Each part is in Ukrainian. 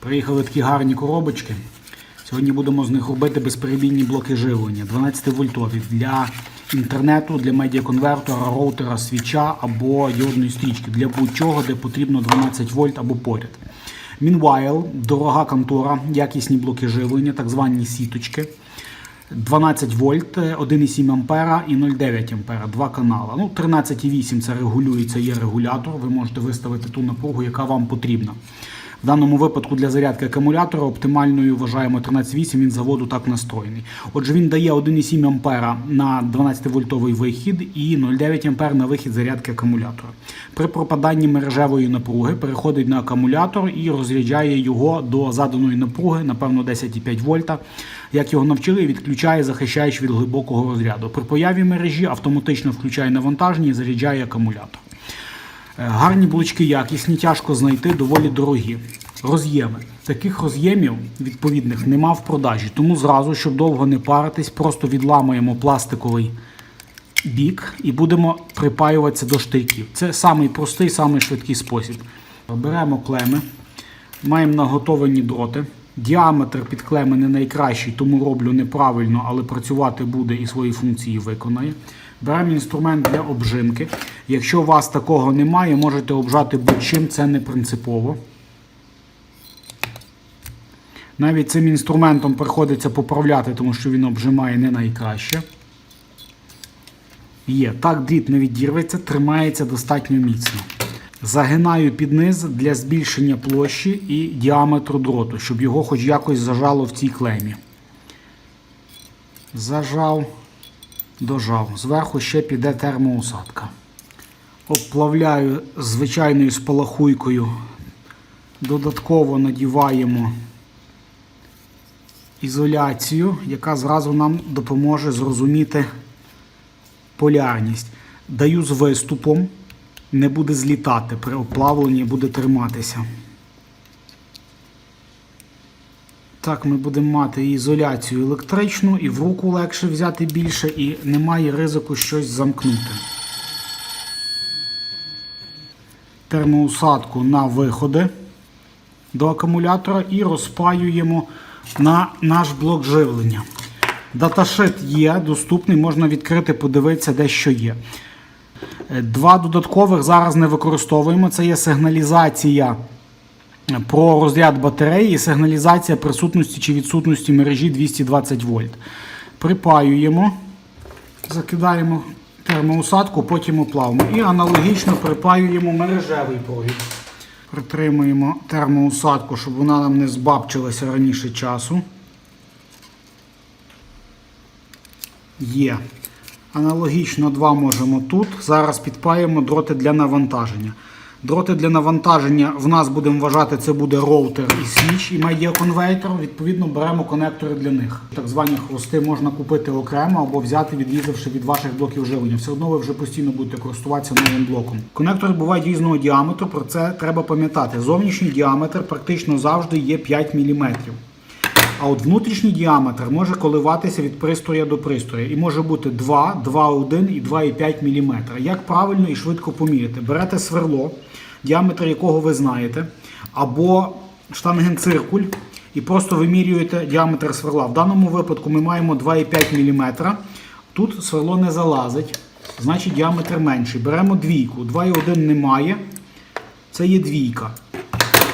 Приїхали такі гарні коробочки. Сьогодні будемо з них робити безперебійні блоки живлення 12 вольтові для інтернету, для медіаконвертора, роутера, свіча або діодної стрічки для будь-чого, де потрібно 12 вольт або поряд. Meanwhile, дорога контора, якісні блоки живлення, так звані сіточки. 12 вольт, 1,7 ампера і 0,9 ампера, два канала. Ну, 13,8 це регулюється, є регулятор. Ви можете виставити ту напругу, яка вам потрібна. В даному випадку для зарядки акумулятора оптимальною вважаємо 13,8, він заводу так настроєний. Отже, він дає 1,7 ампера на 12-вольтовий вихід і 0,9 ампер на вихід зарядки акумулятора. При пропаданні мережевої напруги переходить на акумулятор і розряджає його до заданої напруги, напевно, 10,5 вольта. Як його навчили, відключає, захищаючи від глибокого розряду. При появі мережі автоматично включає навантаження і заряджає акумулятор. Е, Гарні блочки якісні, тяжко знайти, доволі дорогі. Роз'єми. Таких роз'ємів відповідних нема в продажі. Тому зразу, щоб довго не паритись, просто відламуємо пластиковий бік і будемо припаюватися до штирків. Це самий простий, самий швидкий спосіб. Беремо клеми, маємо наготовані дроти. Діаметр під клеми не найкращий, тому роблю неправильно, але працювати буде і свої функції виконає. Беремо інструмент для обжимки. Якщо у вас такого немає, можете обжати будь-чим, це не принципово. Навіть цим інструментом приходиться поправляти, тому що він обжимає не найкраще. Є. Так дріт не відірветься, тримається достатньо міцно. Загинаю під низ для збільшення площі і діаметру дроту, щоб його хоч якось зажало в цій клемі. Зажав, дожав. Зверху ще піде термоусадка. Обплавляю звичайною спалахуйкою. Додатково надіваємо ізоляцію, яка зразу нам допоможе зрозуміти полярність. Даю з виступом, не буде злітати при оплавленні, буде триматися. Так, ми будемо мати і ізоляцію електричну, і в руку легше взяти більше, і немає ризику щось замкнути. Термоусадку на виходи до акумулятора і розпаюємо на наш блок живлення. Даташит є, доступний, можна відкрити, подивитися, де що є. Е, Два додаткових зараз не використовуємо. Це є сигналізація про розряд батареї і сигналізація присутності чи відсутності мережі 220 вольт. Припаюємо, закидаємо термоусадку, потім оплавимо. І аналогічно припаюємо мережевий провід. Притримуємо термоусадку, щоб вона нам не збабчилася раніше часу. Є. Аналогічно два можемо тут. Зараз підпаємо дроти для навантаження. Дроти для навантаження в нас будемо вважати, це буде роутер і свіч, і медіаконвертер. Відповідно, беремо конектори для них. Так звані хвости можна купити окремо або взяти, відрізавши від ваших блоків живлення. Все одно ви вже постійно будете користуватися новим блоком. Конектори бувають різного діаметру, про це треба пам'ятати. Зовнішній діаметр практично завжди є 5 мм. А от внутрішній діаметр може коливатися від пристроя до пристроя і може бути 2, 2,1 і 2,5 мм. Як правильно і швидко поміряти? Берете сверло, діаметр якого ви знаєте, або штангенциркуль і просто вимірюєте діаметр сверла. В даному випадку ми маємо 2,5 мм. Тут сверло не залазить, значить діаметр менший. Беремо двійку. 2,1 немає, це є двійка.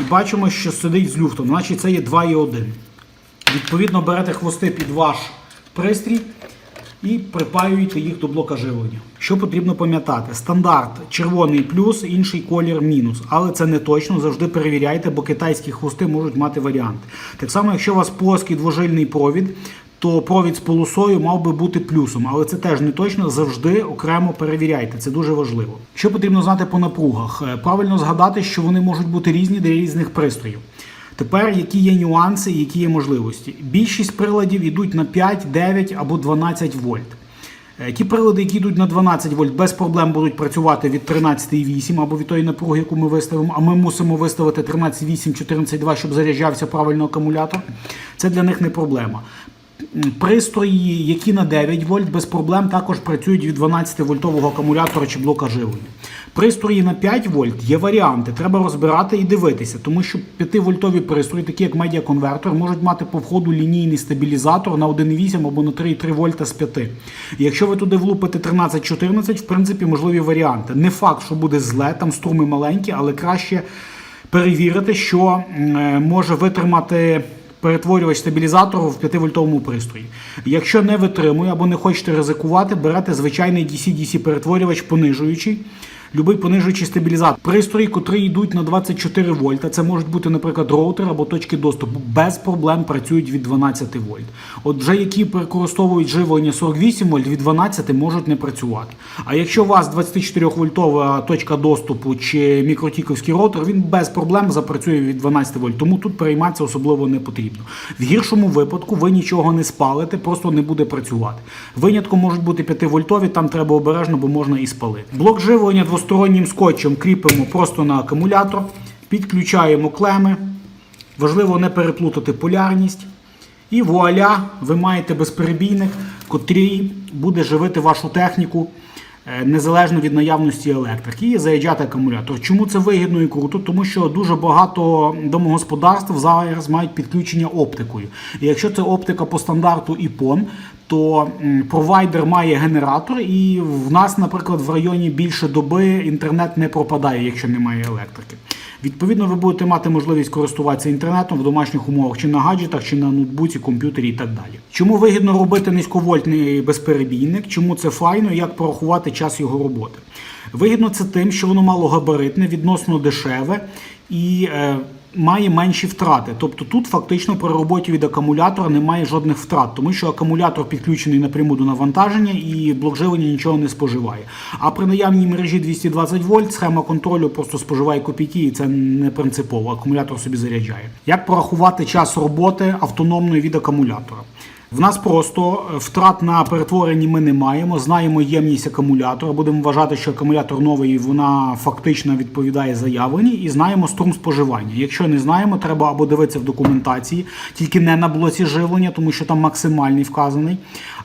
І бачимо, що сидить з люфтом, значить це є 2,1. Відповідно, берете хвости під ваш пристрій і припаюєте їх до блока живлення. Що потрібно пам'ятати? Стандарт червоний плюс, інший колір мінус. Але це не точно, завжди перевіряйте, бо китайські хвости можуть мати варіанти. Так само, якщо у вас плоский двожильний провід, то провід з полосою мав би бути плюсом, але це теж не точно. Завжди окремо перевіряйте. Це дуже важливо. Що потрібно знати по напругах? Е, Правильно згадати, що вони можуть бути різні для різних пристроїв. Тепер які є нюанси які є можливості. Більшість приладів йдуть на 5, 9 або 12 вольт. Е, Ті прилади, які йдуть на 12 вольт, без проблем будуть працювати від 13,8 або від тої напруги, яку ми виставимо, а ми мусимо виставити 13,8, 14,2, щоб заряджався правильно акумулятор. Це для них не проблема. Пристрої, які на 9 вольт, без проблем також працюють від 12 вольтового акумулятора чи блока живлення. Пристрої на 5 вольт є варіанти, треба розбирати і дивитися, тому що 5-вольтові пристрої, такі як медіаконвертор, можуть мати по входу лінійний стабілізатор на 1,8 або на 3,3 вольта з 5. І якщо ви туди влупите 13-14, в принципі, можливі варіанти. Не факт, що буде зле, там струми маленькі, але краще перевірити, що е, може витримати перетворювач стабілізатору в 5-вольтовому пристрої. Якщо не витримує або не хочете ризикувати, берете звичайний DC-DC перетворювач понижуючий. Любий понижуючий стабілізатор. Пристрої, котрі йдуть на 24 вольта. Це можуть бути, наприклад, роутер або точки доступу. Без проблем працюють від 12 вольт. От вже які використовують живлення 48 вольт, від 12 можуть не працювати. А якщо у вас 24 вольтова точка доступу чи мікротіковський роутер, він без проблем запрацює від 12 вольт. Тому тут перейматися особливо не потрібно. В гіршому випадку ви нічого не спалите, просто не буде працювати. Винятком можуть бути 5 вольтові, там треба обережно, бо можна і спалити. Блок живлення двостороннім скотчем кріпимо просто на акумулятор, підключаємо клеми. Важливо не переплутати полярність. І вуаля, ви маєте безперебійник, котрий буде живити вашу техніку е, незалежно від наявності електрики і заїжджати акумулятор. Чому це вигідно і круто? Тому що дуже багато домогосподарств зараз мають підключення оптикою. І якщо це оптика по стандарту ІПОН, то провайдер має генератор, і в нас, наприклад, в районі більше доби інтернет не пропадає, якщо немає електрики. Відповідно, ви будете мати можливість користуватися інтернетом в домашніх умовах, чи на гаджетах, чи на ноутбуці, комп'ютері і так далі. Чому вигідно робити низьковольтний безперебійник? Чому це файно? Як порахувати час його роботи? Вигідно це тим, що воно малогабаритне, відносно дешеве і е, має менші втрати. Тобто тут фактично при роботі від акумулятора немає жодних втрат, тому що акумулятор підключений напряму до навантаження і блок живлення нічого не споживає. А при наявній мережі 220 вольт схема контролю просто споживає копійки, і це не принципово. Акумулятор собі заряджає. Як порахувати час роботи автономної від акумулятора? В нас просто е, втрат на перетворенні ми не маємо. Знаємо ємність акумулятора. Будемо вважати, що акумулятор новий, вона фактично відповідає заявленій, і знаємо струм споживання. Якщо не знаємо, треба або дивитися в документації, тільки не на блоці живлення, тому що там максимальний вказаний,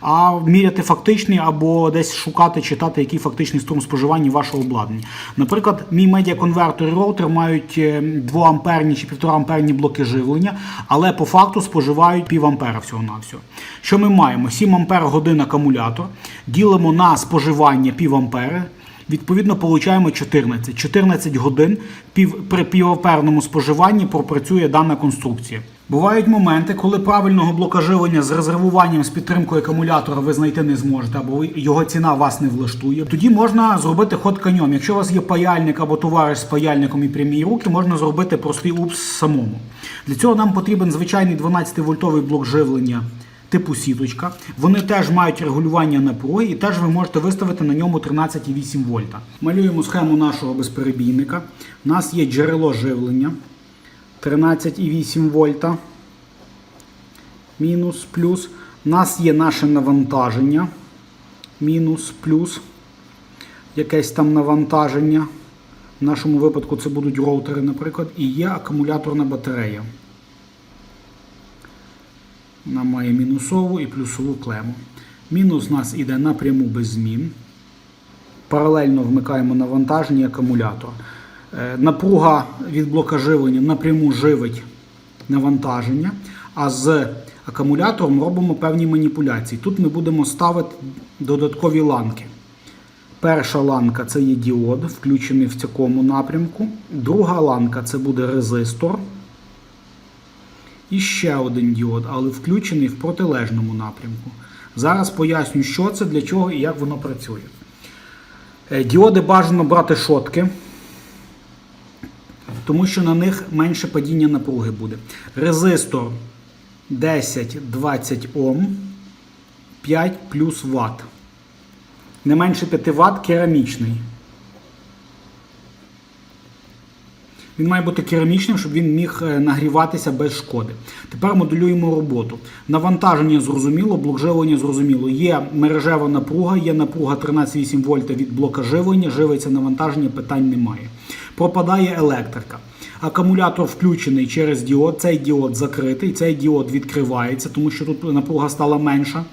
а міряти фактичний або десь шукати, читати, який фактичний струм споживання вашого обладнання. Наприклад, мій медіаконвертор і роутер мають 2 амперні чи 1,5 амперні блоки живлення, але по факту споживають пів ампера всього на всього. Що ми маємо? 7 ампер годин акумулятор, ділимо на споживання пів ампера, Відповідно, получаємо 14. 14 годин пів, при півамперному споживанні пропрацює дана конструкція. Бувають моменти, коли правильного блока живлення з резервуванням з підтримкою акумулятора ви знайти не зможете, або його ціна вас не влаштує. Тоді можна зробити ход конем. Якщо у вас є паяльник або товариш з паяльником і прямі руки, можна зробити простий упс самому. Для цього нам потрібен звичайний 12-вольтовий блок живлення типу сіточка. Вони теж мають регулювання напруги і теж ви можете виставити на ньому 13,8 вольта. Малюємо схему нашого безперебійника. У нас є джерело живлення 13,8 вольта. Мінус, плюс. У нас є наше навантаження. Мінус, плюс. Якесь там навантаження. В нашому випадку це будуть роутери, наприклад, і є акумуляторна батарея. Вона має мінусову і плюсову клему. Мінус у нас іде напряму без змін. Паралельно вмикаємо навантаження акумулятор. Е, Напруга від блока живлення напряму живить навантаження, а з акумулятором робимо певні маніпуляції. Тут ми будемо ставити додаткові ланки. Перша ланка це є діод, включений в цьому напрямку. Друга ланка це буде резистор. І ще один діод, але включений в протилежному напрямку. Зараз поясню, що це, для чого і як воно працює. Е, Діоди бажано брати шотки, тому що на них менше падіння напруги буде. Резистор 10-20 Ом, 5 плюс Вт. Не менше 5 Вт керамічний. Він має бути керамічним, щоб він міг е, нагріватися без шкоди. Тепер моделюємо роботу. Навантаження зрозуміло, блок живлення зрозуміло. Є мережева напруга, є напруга 13,8 вольта від блока живлення, живиться навантаження, питань немає. Пропадає електрика. Акумулятор включений через діод, цей діод закритий, цей діод відкривається, тому що тут напруга стала менша.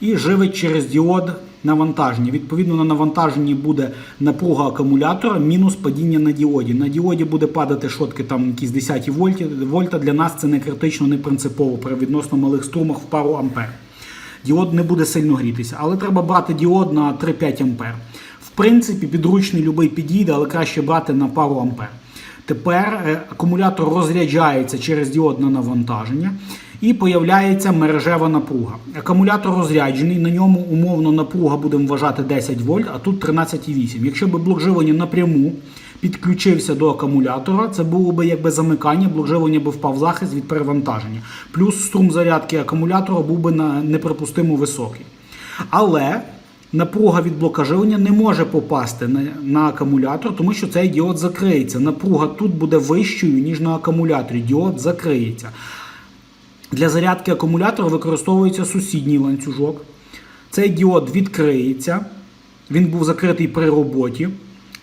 І живить через діод навантаження. Відповідно, на навантаженні буде напруга акумулятора мінус падіння на діоді. На діоді буде падати шотки там якісь 10 вольти. Вольта. Для нас це не критично, не принципово при відносно малих струмах в пару ампер. Діод не буде сильно грітися, але треба брати діод на 3-5 ампер. В принципі, підручний любий підійде, але краще брати на пару ампер. Тепер е, акумулятор розряджається через діодне навантаження і появляється мережева напруга. Акумулятор розряджений, на ньому умовно напруга будемо вважати 10 вольт, а тут 13,8. Якщо б блок живлення напряму підключився до акумулятора, це було б якби замикання, блок живлення би впав в захист від перевантаження. Плюс струм зарядки акумулятора був би на неприпустимо високий. Але напруга від блока живлення не може попасти на, на акумулятор, тому що цей діод закриється. Напруга тут буде вищою, ніж на акумуляторі. Діод закриється. Для зарядки акумулятора використовується сусідній ланцюжок. Цей діод відкриється. Він був закритий при роботі.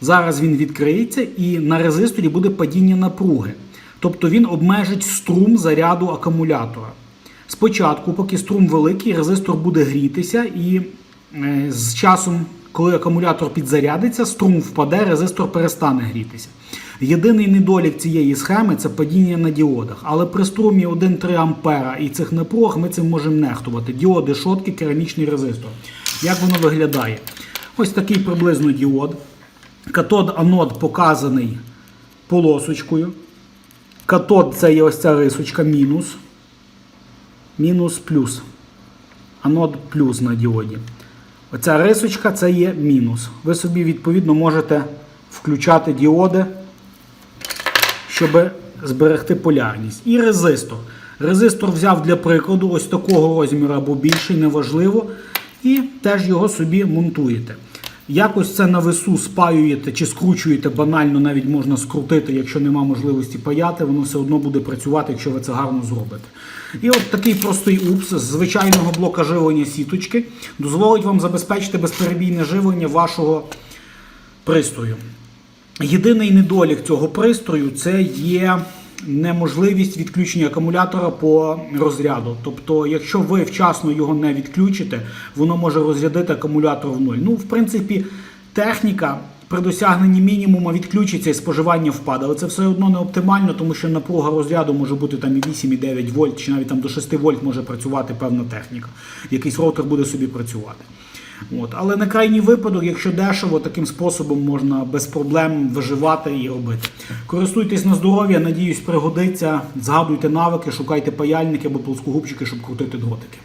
Зараз він відкриється і на резисторі буде падіння напруги. Тобто він обмежить струм заряду акумулятора. Спочатку, поки струм великий, резистор буде грітися, і е, з часом, коли акумулятор підзарядиться, струм впаде, резистор перестане грітися. Єдиний недолік цієї схеми це падіння на діодах. Але при струмі 1,3 ампера і цих напруг ми цим можемо нехтувати. Діоди, шотки, керамічний резистор. Як воно виглядає? Ось такий приблизно діод. Катод анод показаний полосочкою. Катод це є ось ця рисочка мінус. Мінус плюс. Анод плюс на діоді. Оця рисочка це є мінус. Ви собі, відповідно, можете включати діоди, щоб зберегти полярність. І резистор. Резистор взяв для прикладу ось такого розміру або більший, неважливо. І теж його собі монтуєте. Якось це на весу спаюєте чи скручуєте банально, навіть можна скрутити, якщо нема можливості паяти, воно все одно буде працювати, якщо ви це гарно зробите. І от такий простий упс з звичайного блока живлення сіточки дозволить вам забезпечити безперебійне живлення вашого пристрою. Єдиний недолік цього пристрою це є неможливість відключення акумулятора по розряду. Тобто, якщо ви вчасно його не відключите, воно може розрядити акумулятор в нуль. Ну, в принципі, техніка при досягненні мінімуму відключиться і споживання впаде. Але це все одно не оптимально, тому що напруга розряду може бути там і 8, і 9 вольт, чи навіть там до 6 вольт може працювати певна техніка. Якийсь роутер буде собі працювати. От. Але на крайній випадок, якщо дешево, таким способом можна без проблем виживати і робити. Користуйтесь на здоров'я, надіюсь, пригодиться. Згадуйте навики, шукайте паяльники або плоскогубчики, щоб крутити дротики.